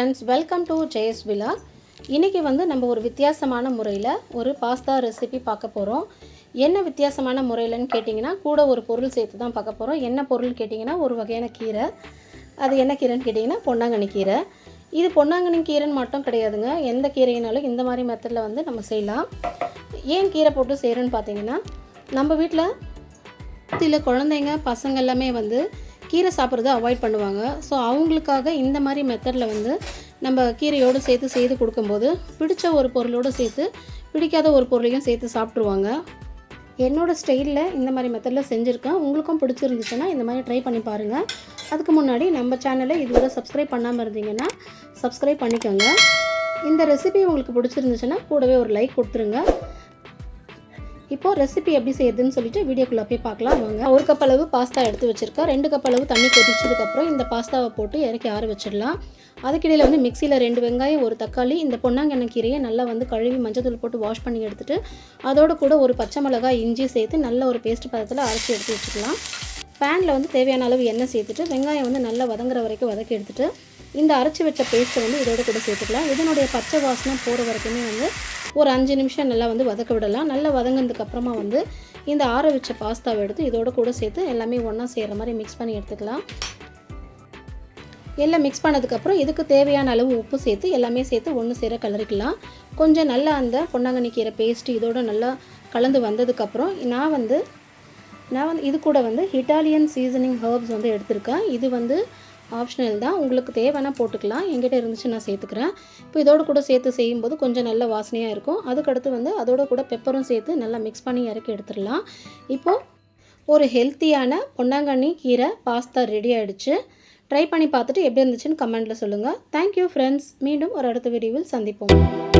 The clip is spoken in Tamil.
ஃப்ரெண்ட்ஸ் வெல்கம் டு ஜெயஸ் விழா இன்றைக்கி வந்து நம்ம ஒரு வித்தியாசமான முறையில் ஒரு பாஸ்தா ரெசிபி பார்க்க போகிறோம் என்ன வித்தியாசமான முறையிலன்னு கேட்டிங்கன்னா கூட ஒரு பொருள் சேர்த்து தான் பார்க்க போகிறோம் என்ன பொருள் கேட்டிங்கன்னா ஒரு வகையான கீரை. அது என்ன கீரைன்னு கேட்டிங்கன்னா பொன்னாங்கண்ணி கீரை. இது பொன்னாங்கண்ணி கீரைன்னு மட்டும் கிடையாதுங்க. எந்த கீரையினாலும் இந்த மாதிரி மெத்தடில் வந்து நம்ம செய்யலாம். ஏன் கீரை போட்டு செய்கிறோன்னு பார்த்தீங்கன்னா நம்ம வீட்டில் சில குழந்தைங்க பசங்க எல்லாமே வந்து கீரை சாப்பிட்றத அவாய்ட் பண்ணுவாங்க. ஸோ அவங்களுக்காக இந்த மாதிரி மெத்தடில் வந்து நம்ம கீரையோடு சேர்த்து செய்து கொடுக்கும்போது பிடிச்ச ஒரு பொருளோடு சேர்த்து பிடிக்காத ஒரு பொருளையும் சேர்த்து சாப்பிட்ருவாங்க என்னோடய ஸ்டைலில் இந்த மாதிரி மெத்தடில் செஞ்சுருக்கேன். உங்களுக்கும் பிடிச்சிருந்துச்சுன்னா இந்த மாதிரி ட்ரை பண்ணி பாருங்கள் அதுக்கு முன்னாடி நம்ம சேனலை இதுவரை சப்ஸ்கிரைப் பண்ணாமல் இருந்தீங்கன்னா சப்ஸ்கிரைப் பண்ணிக்கோங்க. இந்த ரெசிபி உங்களுக்கு பிடிச்சிருந்துச்சுன்னா கூடவே ஒரு லைக் கொடுத்துருங்க. இப்போது ரெசிபி எப்படி செய்யறதுன்னு சொல்லிட்டு வீடியோக்குள்ளே போய் பார்க்கலாம். வாங்க. ஒரு கப் அளவு பாஸ்தா எடுத்து வச்சுருக்கேன். ரெண்டு கப் அளவு தண்ணி கொதிச்சதுக்கப்புறம் இந்த பாஸ்தாவை போட்டு இறக்கி ஆற வச்சிடலாம். அதுக்கிடையில் வந்து மிக்சியில் ரெண்டு வெங்காயம் ஒரு தக்காளி இந்த பொன்னாங்கண்ணெய் கீரையை நல்லா வந்து கழுவி மஞ்சத்தூள் போட்டு வாஷ் பண்ணி எடுத்துட்டு அதோட கூட ஒரு பச்சை மிளகாய் இஞ்சி சேர்த்து நல்ல ஒரு பேஸ்ட் பதத்தில் அரைச்சி எடுத்து வச்சுக்கலாம் பேனில் வந்து தேவையான அளவு எண்ணெய் சேர்த்துட்டு வெங்காயம் வந்து நல்லா வதங்குற வரைக்கும் வதக்கி எடுத்துகிட்டு இந்த அரைச்சி வச்ச பேஸ்ட்டை வந்து இதோட கூட சேர்த்துக்கலாம். இதனுடைய பச்சை வாசனை போகிற வரைக்குமே வந்து ஒரு அஞ்சு நிமிஷம் நல்லா வந்து வதக்க விடலாம். நல்லா வதங்கினதுக்கப்புறமா வந்து இந்த ஆற வச்ச பாஸ்தாவை எடுத்து இதோட கூட சேர்த்து எல்லாமே ஒன்றா செய்கிற மாதிரி மிக்ஸ் பண்ணி எடுத்துக்கலாம். எல்லாம் மிக்ஸ் பண்ணதுக்கப்புறம் இதுக்கு தேவையான அளவு உப்பு சேர்த்து எல்லாமே சேர்த்து ஒன்று சேர கலரிக்கலாம். கொஞ்சம் நல்லா அந்த பொன்னாங்கண்ணி கீரை பேஸ்ட்டு இதோட நல்லா கலந்து வந்ததுக்கப்புறம் நான் வந்து நான் வந்து இது கூட வந்து இட்டாலியன் சீசனிங் ஹர்ப்ஸ் வந்து எடுத்திருக்கேன். இது வந்து ஆப்ஷனல் தான். உங்களுக்கு தேவைன்னா போட்டுக்கலாம். எங்கிட்ட இருந்துச்சு நான் சேர்த்துக்கிறேன். இப்போ இதோட கூட சேர்த்து செய்யும்போது கொஞ்சம் நல்ல வாசனையாக இருக்கும். அதுக்கடுத்து வந்து அதோட கூட பெப்பரும் சேர்த்து நல்லா மிக்ஸ் பண்ணி இறக்கி எடுத்துடலாம். இப்போது ஒரு ஹெல்த்தியான பொன்னாங்கண்ணி கீரை பாஸ்தா ரெடி ஆகிடுச்சு ட்ரை பண்ணி பார்த்துட்டு எப்படி இருந்துச்சுன்னு கமெண்ட்டில் சொல்லுங்கள் தேங்க்யூ ஃப்ரெண்ட்ஸ் மீண்டும் ஒரு அடுத்த வீடியோவில் சந்திப்போம்.